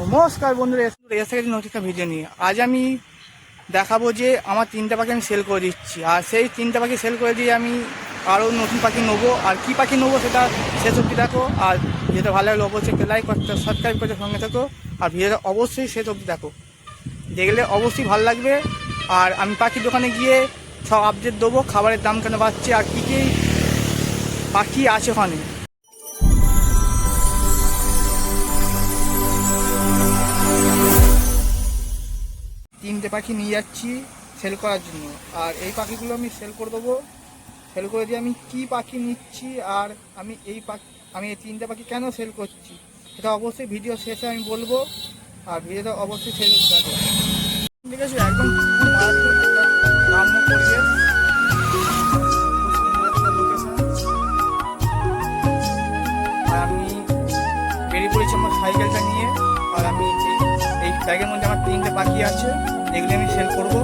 নমস্কার বন্ধুরা, এসে গেছি নতুন একটা ভিডিও নিয়ে। আজ আমি দেখাবো যে আমার তিনটা পাখি আমি সেল করে দিচ্ছি। আর সেই তিনটা পাখি সেল করে দিয়ে আমি আরও নতুন পাখি নেব। আর কি পাখি নেব সেটা শেষ অব্দি দেখো। আর ভিডিওটা ভালো লাগল অবশ্যই লাইক করতে সাবস্ক্রাইব করতে সঙ্গে থাকো। আর ভিডিওটা অবশ্যই শেষ অব্দি দেখো। দেখলে অবশ্যই ভালো লাগবে। আর আমি পাখির দোকানে গিয়ে সব আপডেট দেবো, খাবারের দাম কেন বাড়ছে, আর কী কী পাখি আছে ওখানে। তিনটে পাখি নিয়ে যাচ্ছি সেল করার জন্য। আর এই পাখিগুলো আমি সেল করে দেবো। সেল করে দিয়ে আমি কি পাখি নিচ্ছি আর আমি এই পাখি, আমি এই তিনটে পাখি কেন সেল করছি, সেটা অবশ্যই ভিডিও শেষে আমি বলব। আর ভিডিওটা অবশ্যই শেষ দেখো। ঠিক আছে, একদম আমি বেরিয়ে আমার সাইকেলটা নিয়ে। আর আমি এই ব্যাগের মধ্যে আমার তিনটে পাখি আছে। এগুলো আমি সেল করব।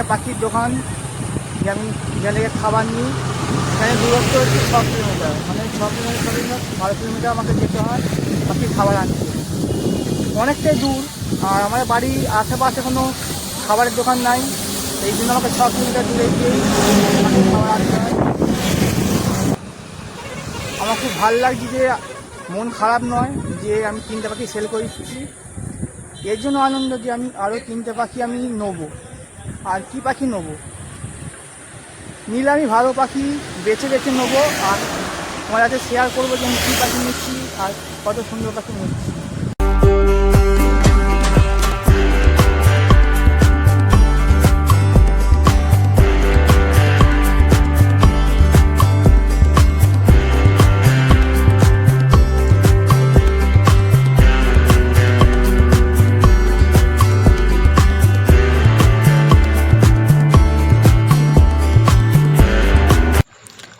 থেকে পাখির দোকান আমি থেকে খাবার নিই। এখানে দূরত্ব হচ্ছে ছ কিলোমিটার মানে ছ কিলোমিটার বারো কিলোমিটার আমাকে যেতে হয় পাখির খাবার আনতে। অনেকটাই দূর, আর আমাদের বাড়ির আশেপাশে কোনো খাবারের দোকান নাই, এই জন্য আমাকে ছ কিলোমিটার দূরে গিয়েই খাবার আনতে হয়। আমার খুব ভালো লাগছে যে, মন খারাপ নয় যে আমি তিনটে পাখি সেল করে দিচ্ছি এর জন্য আনন্দ যে আমি আরও তিনটে পাখি আমি নেব। আর কি পাখি নেব? নিলামি ভালো পাখি বেছে বেছে নেব আর তোমার কাছে শেয়ার করব যে আমি কী পাখি নিচ্ছি আর কত সুন্দর পাখি নিচ্ছি।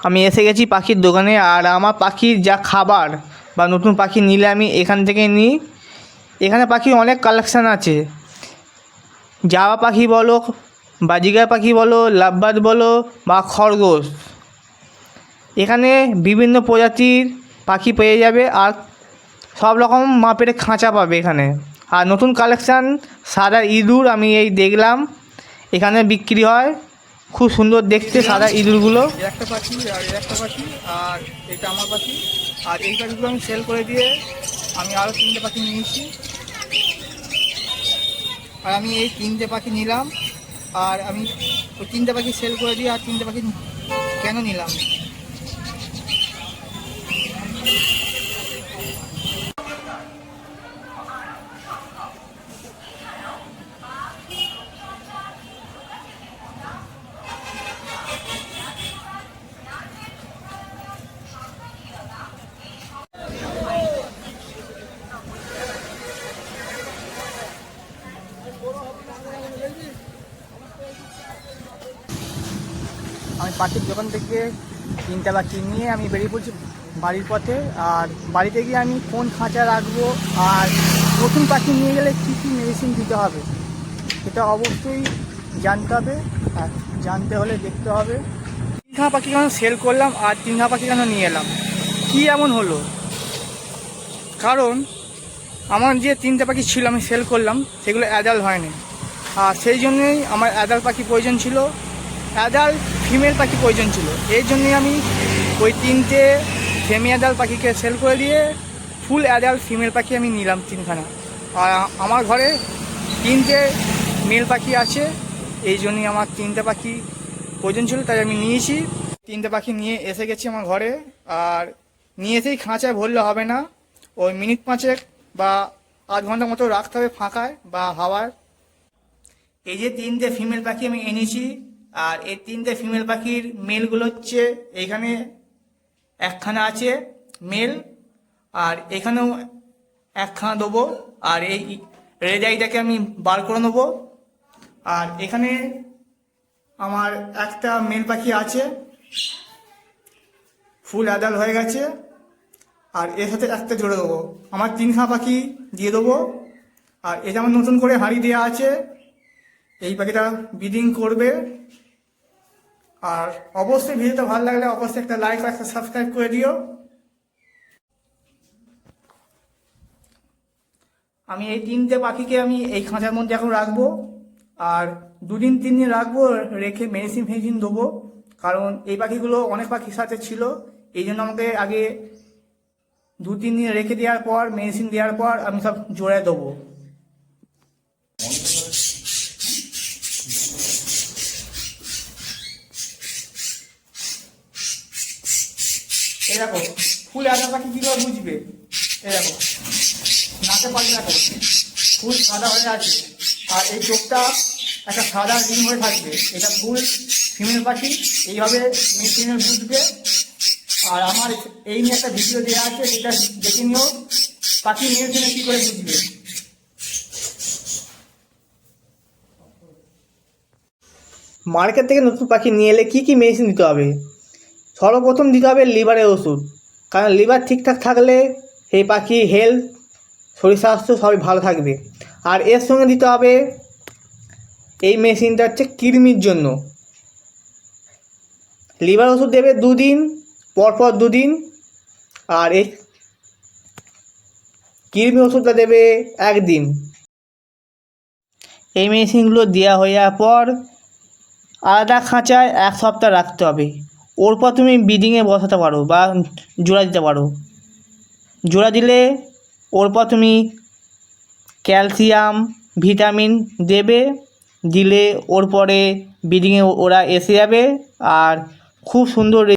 আমি এসে গেছি পাখির দোকানে আর আমার পাখির যা খাবার বা নতুন পাখি নিলে আমি এখান থেকে নিই। এখানে পাখির অনেক কালেকশান আছে। জাবা পাখি বলো বাজিগা পাখি বলো লাভবার্ড বলো বা খরগোশ। এখানে বিভিন্ন প্রজাতির পাখি পেয়ে যাবে আর সব রকম মাপের খাঁচা পাবে এখানে। আর নতুন কালেকশান সাদা ইঁদুর আমি এই দেখলাম। এখানে বিক্রি হয়। খুব সুন্দর দেখতে সাদা ইঁদুরগুলো। একটা পাখি, আর একটা পাখি, আর এটা আমার পাখি। আর এই পাখিগুলো আমি সেল করে দিয়ে আমি আরও তিনটে পাখি নিয়েছি আর আমি এই তিনটে পাখি নিলাম, আর আমি ওই তিনটে পাখি সেল করে দিয়ে আর তিনটে পাখি কেন নিলাম? আমি পাখির দোকান থেকে তিনটা পাখি নিয়ে আমি বেরিয়ে পড়ছি বাড়ির পথে, আর বাড়িতে গিয়ে আমি কোন খাঁচা রাখব, আর নতুন পাখি নিয়ে গেলে কী কী মেডিসিন দিতে হবে সেটা অবশ্যই জানতে হবে, আর জানতে হলে দেখতে হবে। তিনখা পাখি কেন সেল করলাম, আর তিনখা পাখি কেন নিয়ে এলাম? কী এমন হলো? কারণ আমার যে তিনটে পাখি ছিল, আমি সেল করলাম, সেগুলো অ্যাডাল্ট হয়নি। আর সেই জন্যই আমার অ্যাডাল্ট পাখি প্রয়োজন ছিল অ্যাডাল্ট ফিমেল পাখি প্রয়োজন ছিল। এই জন্যই আমি ওই তিনটে সেমি অ্যাডাল্ট পাখিকে সেল করে দিয়ে ফুল অ্যাডাল্ট ফিমেল পাখি আমি নিলাম তিনখানা। আর আমার ঘরে তিনটে মেল পাখি আছে, এই জন্যই আমার তিনটে পাখি প্রয়োজন ছিল, তাই আমি নিয়েছি। তিনটে পাখি নিয়ে এসে গেছি আমার ঘরে, আর নিয়ে এসেই খাঁচায় ভরলে হবে না। ওই মিনিট পাঁচেক বা আধ ঘণ্টা মতো রাখতে হবে ফাঁকায় বা হাওয়ায়। এই যে তিনটে ফিমেল পাখি আমি এনেছি, আর এই তিনটে ফিমেল পাখির মেলগুলো হচ্ছে এইখানে একখানা আছে মেল আর এখানেও একখানা দেবো, আর এই রেজাইটাকে আমি বার করে নেব। আর এখানে আমার একটা মেল পাখি আছে, ফুল আদাল হয়ে গেছে। আর এর সাথে একটা জোড়ে দেবো। আমার তিনখানা পাখি দিয়ে দেবো। আর এটা আমার নতুন করে হাঁড়ি দেওয়া আছে। এই পাখিটা ব্রিডিং করবে। আর অবশ্যই ভিডিওটা ভালো লাগলে অবশ্যই একটা লাইক আর একটা সাবস্ক্রাইব করে দিও। আমি এই তিনটে পাখিকে আমি এই খাঁচার মধ্যে এখন রাখব। আর দুদিন তিন দিন রাখব, রেখে মেডিসিন ফেডিসিন দেবো। কারণ এই পাখিগুলো অনেক পাখির সাথে ছিল। এই জন্য আমাকে আগে দু তিন দিন রেখে দেওয়ার পর মেডিসিন দেওয়ার পর আমি সব জোড়ে দেবো। দেখো, ফুল আদা পাখি কীভাবে বুঝবে? দেখো, নাকে পাখি দেখো, ফুল সাদা হয়ে আছে। আর এই চোখটা একটা সাদা রিং হয়ে থাকবে। এটা ফুল ফিমেল পাখি, এইভাবে ফিমেল বুঝবে। আর আমার এই নিয়ে একটা ভিডিও দেওয়া আছে এটা দেখে নিও। পাখি ফিমেল কী করে বুঝবে? মার্কেট থেকে নতুন পাখি নিয়ে এলে কী কী মেডিসিন দিতে হবে? সর্বপ্রথম দিতে হবে লিভারের ওষুধ। কারণ লিভার ঠিকঠাক থাকলে সেই পাখি হেলথ শরীর স্বাস্থ্য সবই ভালো থাকবে। আর এর সঙ্গে দিতে হবে এই মেশিনটা হচ্ছে কৃমির জন্য। লিভার ওষুধ দেবে দুদিন পরপর দুদিন আর এই কৃমি ওষুধটা দেবে একদিন। এই মেশিনগুলো দেওয়া হয়ে যাওয়ার পর আলাদা খাঁচায় এক সপ্তাহ রাখতে হবে। ওর পর তুমি ব্রিডিংয়ে বসাতে পারো বা জোড়া দিতে পারো। জোড়া দিলে ওর পর তুমি ক্যালসিয়াম, ভিটামিন দেবে, দিলে ওর পরে ব্রিডিংয়ে ওরা এসে যাবে আর খুব সুন্দর